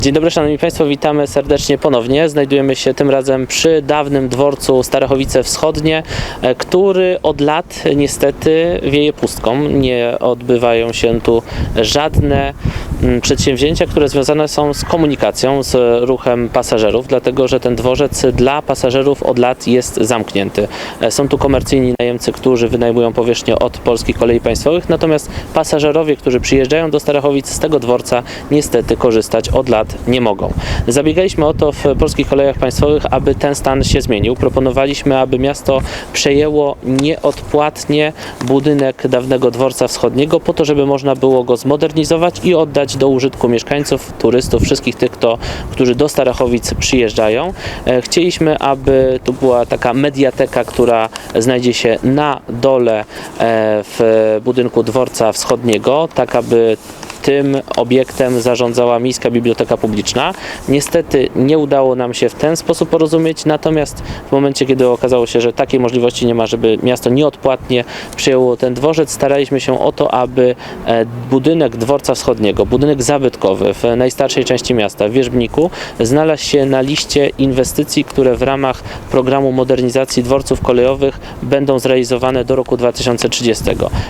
Dzień dobry Szanowni Państwo, witamy serdecznie ponownie. Znajdujemy się tym razem przy dawnym dworcu Starachowice Wschodnie, e, który od lat niestety wieje pustką. Nie odbywają się tu żadne przedsięwzięcia, które związane są z komunikacją, z ruchem pasażerów, dlatego że ten dworzec dla pasażerów od lat jest zamknięty. E, Są tu komercyjni najemcy, którzy wynajmują powierzchnię od polskich kolei państwowych, natomiast pasażerowie, którzy przyjeżdżają do Starachowic z tego dworca, niestety korzystać od lat nie mogą. Zabiegaliśmy o to w polskich kolejach państwowych, aby ten stan się zmienił. Proponowaliśmy, aby miasto przejęło nieodpłatnie budynek dawnego dworca wschodniego, po to, żeby można było go zmodernizować i oddać do użytku mieszkańców, turystów, wszystkich tych, kto, którzy do Starachowic przyjeżdżają. E, Chcieliśmy, aby tu była taka mediateka, która znajdzie się na dole e, w budynku dworca wschodniego, tak aby tym obiektem zarządzała Miejska Biblioteka Publiczna. Niestety nie udało nam się w ten sposób porozumieć, natomiast w momencie, kiedy okazało się, że takiej możliwości nie ma, żeby miasto nieodpłatnie przejęło ten dworzec, staraliśmy się o to, aby e, budynek dworca wschodniego, budynek zabytkowy w najstarszej części miasta, w Wierzbniku, znalazł się na liście inwestycji, które w ramach programu modernizacji dworców kolejowych będą zrealizowane do roku 2030.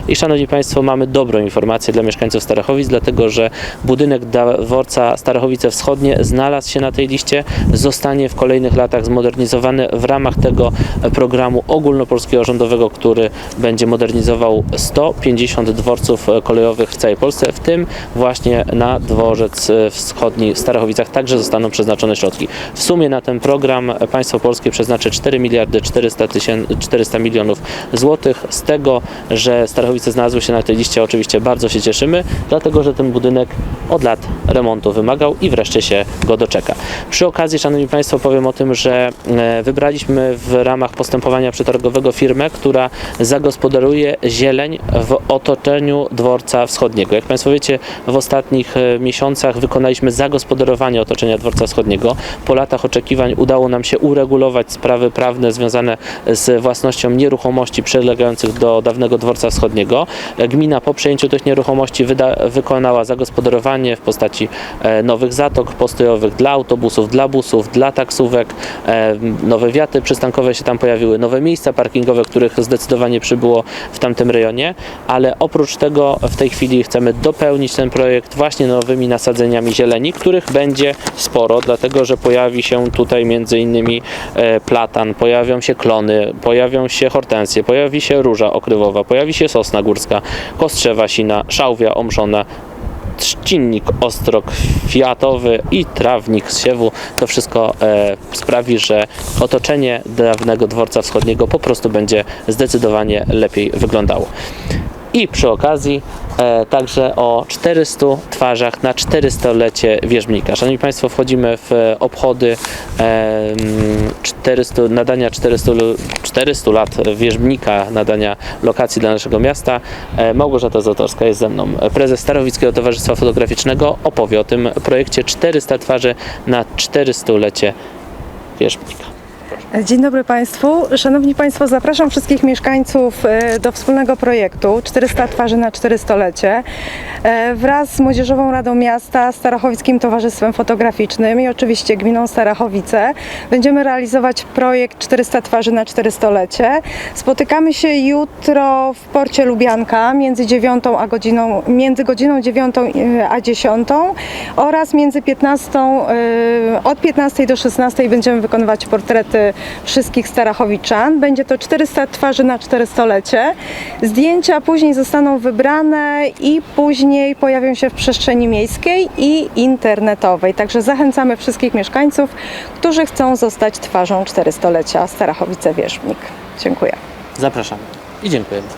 I szanowni Państwo, mamy dobrą informację dla mieszkańców Starachowic, dlatego że budynek dworca Starachowice Wschodnie znalazł się na tej liście, zostanie w kolejnych latach zmodernizowany w ramach tego programu ogólnopolskiego rządowego, który będzie modernizował 150 dworców kolejowych w całej Polsce, w tym właśnie na dworzec wschodni w Starachowicach także zostaną przeznaczone środki. W sumie na ten program państwo polskie przeznaczy 4 miliardy 400, tysięcy, 400 milionów złotych. Z tego, że Starachowice znalazły się na tej liście, oczywiście bardzo się cieszymy, dlatego że ten budynek od lat remontu wymagał i wreszcie się go doczeka. Przy okazji, Szanowni Państwo, powiem o tym, że e, wybraliśmy w ramach postępowania przetargowego firmę, która zagospodaruje zieleń w otoczeniu dworca wschodniego. Jak Państwo wiecie, w ostatnich e, miesiącach wykonaliśmy zagospodarowanie otoczenia dworca wschodniego. Po latach oczekiwań udało nam się uregulować sprawy prawne związane z własnością nieruchomości przylegających do dawnego dworca wschodniego. E, Gmina po przejęciu tych nieruchomości wyda, wykonała zagospodarowanie w postaci e, nowych zatok postojowych dla autobusów, dla busów, dla taksówek. E, nowe wiaty przystankowe się tam pojawiły, nowe miejsca parkingowe, których zdecydowanie przybyło w tamtym rejonie, ale oprócz tego w tej chwili chcemy dopełnić ten projekt właśnie nowymi nasadzeniami zieleni, których będzie sporo, dlatego że pojawi się tutaj między innymi e, platan, pojawią się klony, pojawią się hortensje, pojawi się róża okrywowa, pojawi się sosna górska, kostrzewa sina, szałwia omszona, trzcinnik ostro kwiatowy i trawnik z siewu. To wszystko e, sprawi, że otoczenie dawnego dworca wschodniego po prostu będzie zdecydowanie lepiej wyglądało. I przy okazji e, także o 400 twarzach na 400-lecie Wierzbnika. Szanowni Państwo, wchodzimy w e, obchody e, 400, nadania 400, lu- 400 lat Wierzbnika, nadania lokacji dla naszego miasta. E, Małgorzata Zatorska jest ze mną. Prezes Starowickiego Towarzystwa Fotograficznego opowie o tym projekcie 400 twarzy na 400-lecie Wierzbnika. Dzień dobry Państwu. Szanowni Państwo, zapraszam wszystkich mieszkańców e, do wspólnego projektu 400 twarzy na 400-lecie e, wraz z Młodzieżową Radą Miasta, Starachowickim Towarzystwem Fotograficznym i oczywiście Gminą Starachowice. Będziemy realizować projekt 400 twarzy na 400-lecie. Spotykamy się jutro w porcie Lubianka między 9 a godziną, między godziną 9 a 10 oraz między 15, e, od 15 do 16 będziemy wykonywać portrety wszystkich Starachowiczan. Będzie to 400 twarzy na 400-lecie. Zdjęcia później zostaną wybrane i później pojawią się w przestrzeni miejskiej i internetowej. Także zachęcamy wszystkich mieszkańców, którzy chcą zostać twarzą 400-lecia Starachowice Wierzbnik. Dziękuję. Zapraszamy i dziękujemy.